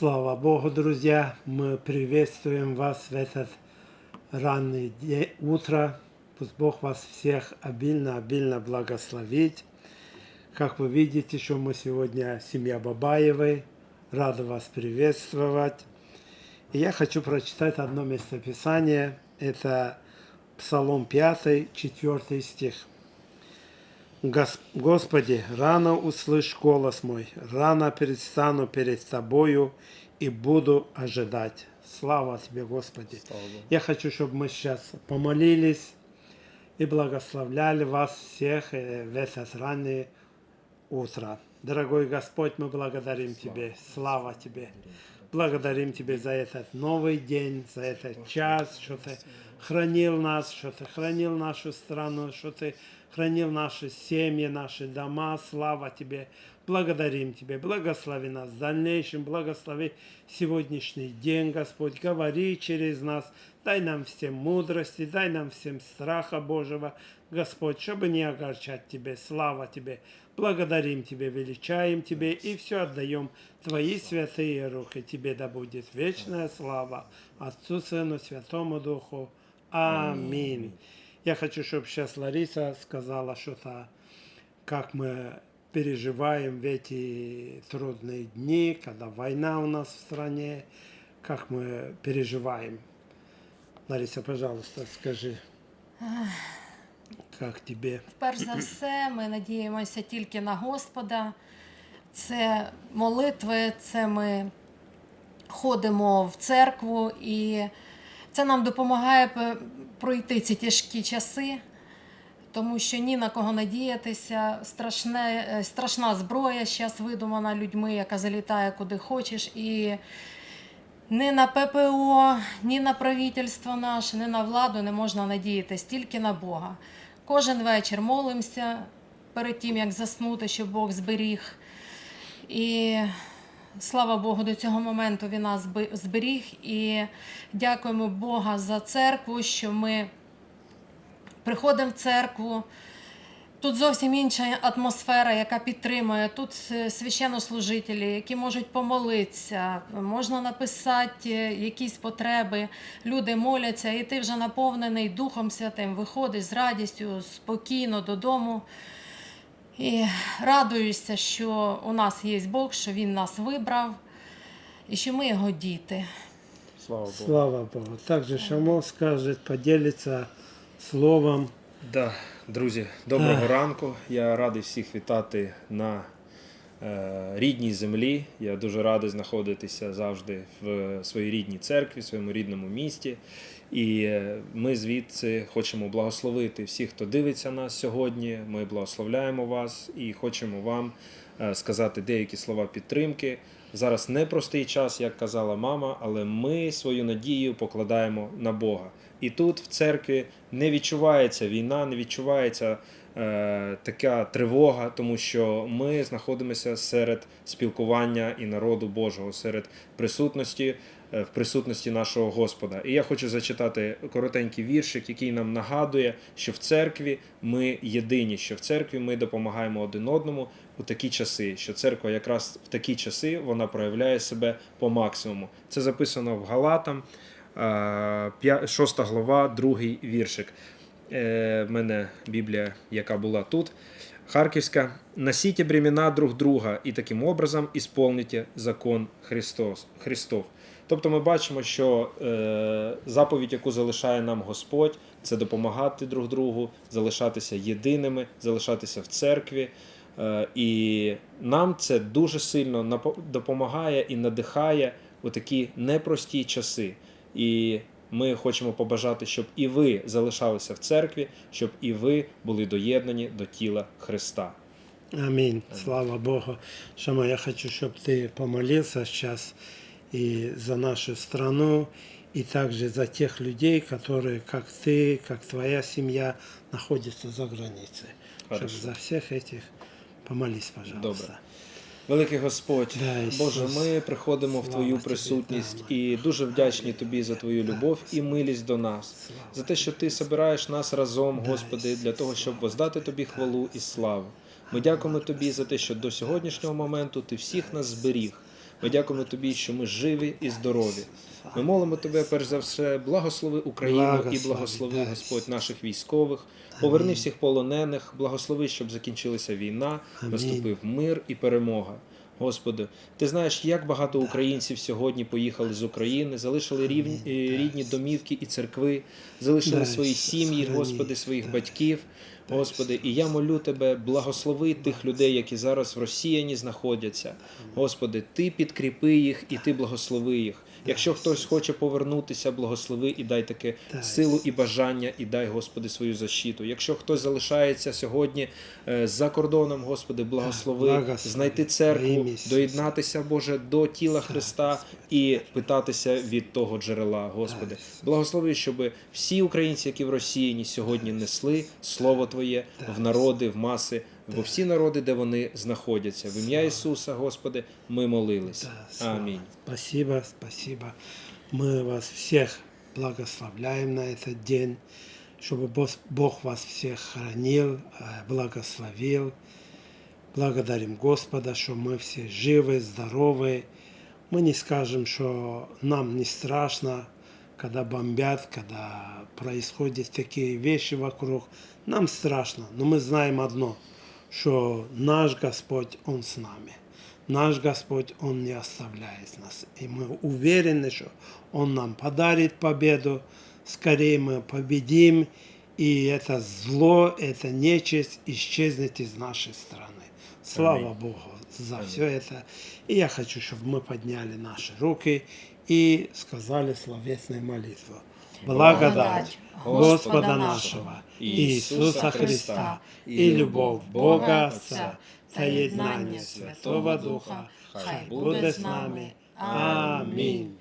Слава Богу, друзья! Мы приветствуем вас в этот ранний день, утро. Пусть Бог вас всех обильно-обильно благословит. Как вы видите, что мы сегодня семья Бабаевой. Рада вас приветствовать. И я хочу прочитать одно местописание. Это Псалом 5, 4 стих. Гос- Господи, рано услышь голос мой, рано предстану перед Тобою и буду ожидать. Слава Тебе, Господи. Я хочу, чтобы мы сейчас помолились и благословляли вас всех э, в этот раннее утро. Дорогой Господь, мы благодарим Тебе. Слава Тебе. Благодарим Тебя за этот новый день, за этот час, что Ты хранил нас, что Ты хранил нашу страну, что Ты хранил наши семьи, наши дома. Слава Тебе. Благодарим Тебя. Благослови нас в дальнейшем. Благослови сегодняшний день, Господь. Говори через нас. Дай нам всем мудрости, дай нам всем страха Божьего, Господь, чтобы не огорчать Тебе. Слава Тебе. Благодарим Тебе, величаем Тебе и все отдаем Твои святые руки. Тебе да будет вечная слава Отцу, Сыну, Святому Духу. Аминь. Я хочу, чтобы сейчас Лариса сказала что-то, как мы переживаем в эти трудные дни, когда война у нас в стране, как мы переживаем. Лариса, пожалуйста, скажи, как тебе? Перш за все, ми надіємося тільки на Господа. Це молитви, це ми ходимо в церкву, і це нам допомагає пройти ці тяжкі часи, тому що ні на кого надіятися. Страшне, е, страшна зброя зараз видумана людьми, яка залітає куди хочеш. І ні на ППО, ні на правительство наше, ні на владу не можна надіятися, тільки на Бога. Кожен вечір молимося перед тим, як заснути, щоб Бог зберіг. І слава Богу, до цього моменту він нас зберіг. І дякуємо Бога за церкву, що ми приходимо в церкву. Тут зовсім інша атмосфера, яка підтримує. Тут е, священнослужителі, які можуть помолитися, можна написати е, якісь потреби. Люди моляться, і ти вже наповнений Духом Святим, виходиш з радістю, спокійно додому. І радуюся, що у нас є Бог, що Він нас вибрав і що ми його діти. Слава Богу. Слава Богу. Также Шамо скажет, поделится словом. Да, друзі, доброго ранку. Я радий всіх вітати на е, рідній землі. Я дуже радий знаходитися завжди в своїй рідній церкві, в своєму рідному місті. І е, ми звідси хочемо благословити всіх, хто дивиться нас сьогодні. Ми благословляємо вас і хочемо вам е, сказати деякі слова підтримки. Зараз непростий час, як казала мама, але ми свою надію покладаємо на Бога. І тут в церкві не відчувається війна, не відчувається така тривога, тому що ми знаходимося серед спілкування і народу Божого, серед присутності, е, в присутності нашого Господа. І я хочу зачитати коротенький віршик, який нам нагадує, що в церкві ми єдині, що в церкві ми допомагаємо один одному у такі часи, що церква якраз в такі часи вона проявляє себе по максимуму. Це записано в Галатам. 6 глава, другий віршик. Е, мене Біблія, яка була тут. Харківська. Носите бремена друг друга і таким образом ісполните закон Христос, Христов. Тобто ми бачимо, що е, заповідь, яку залишає нам Господь, це допомагати друг другу, залишатися єдиними, залишатися в церкві. Е, і нам це дуже сильно допомагає і надихає у такі непрості часи. І ми хочемо побажати, щоб і ви залишалися в церкві, щоб і ви були доєднані до тіла Христа. Аминь. Слава Богу. Шама, я хочу, чтобы ты помолился сейчас и за нашу страну, и также за тех людей, которые, как ты, как твоя семья, находятся за границей. Хорошо. Чтобы за всех этих помолись, пожалуйста. Добре. Великий Господь, Боже, ми приходимо в Твою присутність і дуже вдячні Тобі за Твою любов і милість до нас, за те, що Ти собираєш нас разом, Господи, для того, щоб воздати Тобі хвалу і славу. Ми дякуємо Тобі за те, що до сьогоднішнього моменту Ти всіх нас зберіг. Ми дякуємо тобі, що ми живі і здорові. Ми молимо тебе, перш за все, благослови Україну і Благослови. Господь, наших військових. Поверни всіх полонених, благослови, щоб закінчилася війна, наступив мир і перемога. Господи, ти знаєш, як багато українців сьогодні поїхали з України, залишили рівні, рідні домівки і церкви, залишили свої сім'ї, Господи, своїх батьків. Господи, і я молю тебе, благослови тих людей, які зараз в Росіяні знаходяться. Господи, ти підкріпи їх і ти благослови їх. Якщо хтось хоче повернутися, благослови і дай таке силу і бажання, і дай, Господи, свою защиту. Якщо хтось залишається сьогодні е, за кордоном, Господи, благослови, благослови. знайти церкву, доєднатися, Боже, до тіла Христа і питатися від того джерела, Господи. Благослови, щоб всі українці, які в Росії сьогодні несли Слово Твоє в народи, в маси, во всі народи, де вони знаходяться. В ім'я Ісуса, Господи, ми молились. Да, слава. Амінь. Спасибо, спасибо. Мы вас всех благословляем на этот день, чтобы Бос- Бог вас всех хранил, э, благословил. Благодарим Господа, что мы все живы, здоровы. Мы не скажем, что нам не страшно, когда бомбят, когда происходят такие вещи вокруг. Нам страшно, но мы знаем одно, что наш Господь, Он с нами. Наш Господь, Он не оставляет нас. И мы уверены, что Он нам подарит победу. Скорее мы победим, и это зло, это нечисть исчезнет из нашей страны. Слава Аминь. Богу за Аминь. все это. И я хочу, чтобы мы подняли наши руки и сказали словесную молитву. Благодать Господа нашего, Иисуса Христа, и любовь Бога Отца, соединение Святого Духа, хай буде з нами. Амінь.